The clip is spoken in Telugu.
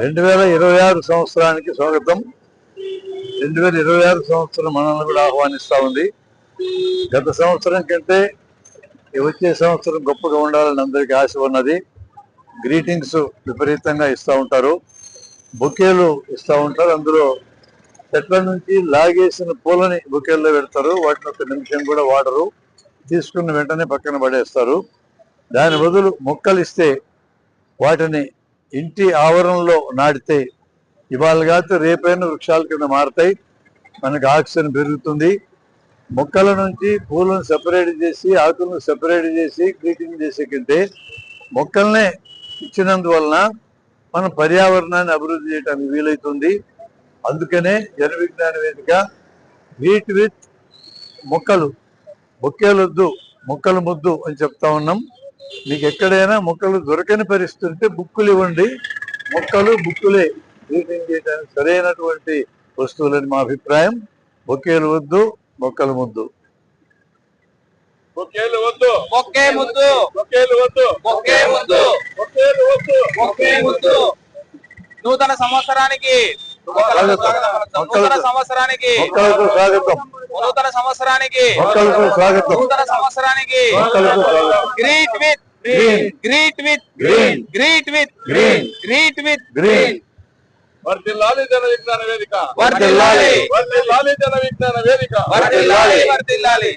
రెండు వేల ఇరవై ఆరు సంవత్సరానికి స్వాగతం. రెండు వేల ఇరవై ఆరు సంవత్సరం మనల్ని కూడా ఆహ్వానిస్తూ ఉంది. గత సంవత్సరం కంటే వచ్చే సంవత్సరం గొప్పగా ఉండాలని అందరికీ ఆశ ఉన్నది. గ్రీటింగ్స్ విపరీతంగా ఇస్తూ ఉంటారు. బొకేలు ఇస్తూ ఉంటారు. అందులో చెట్ల నుంచి లాగేసిన పూలని బొకేల్లో పెడతారు. వాటిని ఒక నిమిషం కూడా వాడరు. తీసుకున్న వెంటనే పక్కన పడేస్తారు. దాని బదులు మొక్కలు ఇస్తే వాటిని ఇంటి ఆవరణలో నాటితే ఇవాళ కాదు రేపైన వృక్షాల కింద మారుతాయి. మనకు ఆక్సిజన్ పెరుగుతుంది. మొక్కల నుంచి పూలను సెపరేట్ చేసి ఆకులను సెపరేట్ చేసి గ్రీటింగ్ చేసే కంటే మొక్కల్నే ఇచ్చినందువలన మన పర్యావరణాన్ని అభివృద్ధి చేయడానికి వీలవుతుంది అందుకనే జన విజ్ఞాన వేదిక వీట్ విత్ మొక్కలు. బొక్కేలొద్దు మొక్కలు ముద్దు అని చెప్తా ఉన్నాం. మీకు ఎక్కడైనా మొక్కలు దొరకని పరిస్థితి ఉంటే బుక్కులు ఇవ్వండి. మొక్కలు బుక్కులే. గ్రీటింగ్ చేయడానికి సరైనటువంటి వస్తువులని మా అభిప్రాయం. బొకేలు వద్దు మొక్కలు ముద్దు. బొకేలు వద్దు. ముద్దు. బొకేలు వద్దు. ముద్దు. బొకేలు వద్దు. ముద్దు. నూతన సంవత్సరానికి. నూతన సంవత్సరానికి. మొక్కలకు స్వాగతం. నూతన సంవత్సరానికి నూతన సంవత్సరానికి greet with Green. Greet with Green. Greet with Green. Greet with green. వర్ధిల్లాలి జన విజ్ఞాన వేదిక. వర్ధిల్లాలి వర్ధిల్లాలి జన విజ్ఞాన వేదిక. వర్ధిల్లాలి వర్ధిల్లాలి